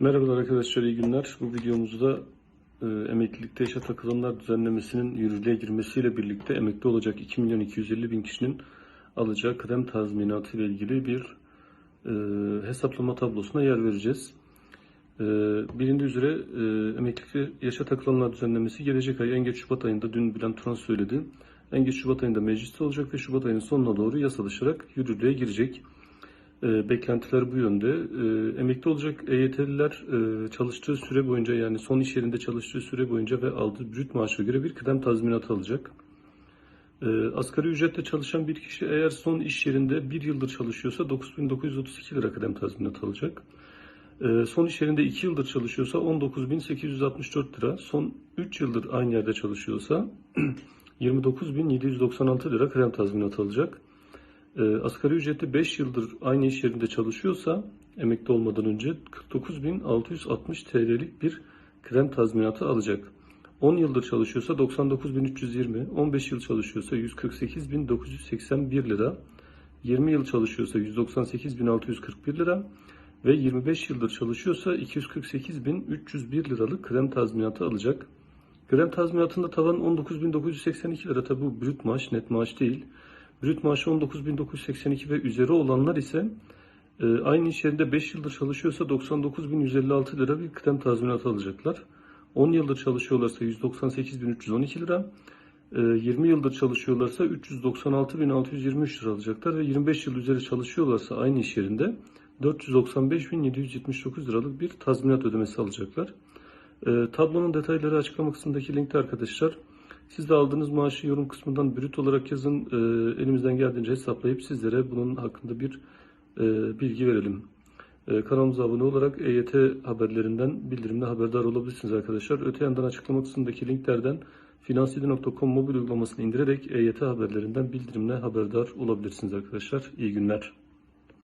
Merhabalar arkadaşlar, iyi günler. Bu videomuzda e, emeklilikte yaşa takılanlar düzenlemesinin yürürlüğe girmesiyle birlikte emekli olacak 2 milyon 250 bin kişinin alacağı kıdem tazminatı ile ilgili bir e, hesaplama tablosuna yer vereceğiz. E, bilindiği üzere e, emeklilikte yaşa takılanlar düzenlemesi gelecek ay en geç Şubat ayında dün Bülent Turan söyledi. En geç Şubat ayında mecliste olacak ve Şubat ayının sonuna doğru yasalaşarak yürürlüğe girecek. E, beklentiler bu yönde. E, emekli olacak EYT'liler e, çalıştığı süre boyunca yani son iş yerinde çalıştığı süre boyunca ve aldığı brüt maaşa göre bir kıdem tazminatı alacak. E, asgari ücretle çalışan bir kişi eğer son iş yerinde bir yıldır çalışıyorsa 9932 lira kıdem tazminatı alacak. E, son iş yerinde 2 yıldır çalışıyorsa 19864 lira. Son 3 yıldır aynı yerde çalışıyorsa 29796 lira kıdem tazminatı alacak. E, asgari ücretli 5 yıldır aynı iş yerinde çalışıyorsa emekli olmadan önce 49.660 TL'lik bir kıdem tazminatı alacak. 10 yıldır çalışıyorsa 99.320, 15 yıl çalışıyorsa 148.981 lira, 20 yıl çalışıyorsa 198.641 lira ve 25 yıldır çalışıyorsa 248.301 liralık kıdem tazminatı alacak. Kıdem tazminatında tavan 19.982 lira tabi bu brüt maaş net maaş değil. Brüt maaşı 19.982 ve üzeri olanlar ise e, aynı iş yerinde 5 yıldır çalışıyorsa 99.156 lira bir kıdem tazminatı alacaklar. 10 yıldır çalışıyorlarsa 198.312 lira, e, 20 yıldır çalışıyorlarsa 396.623 lira alacaklar ve 25 yıl üzeri çalışıyorlarsa aynı iş yerinde 495.779 liralık bir tazminat ödemesi alacaklar. E, tablonun detayları açıklama kısmındaki linkte arkadaşlar. Siz de aldığınız maaşı yorum kısmından brüt olarak yazın. E, elimizden geldiğince hesaplayıp sizlere bunun hakkında bir e, bilgi verelim. E, kanalımıza abone olarak EYT haberlerinden bildirimle haberdar olabilirsiniz arkadaşlar. Öte yandan açıklama kısmındaki linklerden finansiyeli.com mobil uygulamasını indirerek EYT haberlerinden bildirimle haberdar olabilirsiniz arkadaşlar. İyi günler.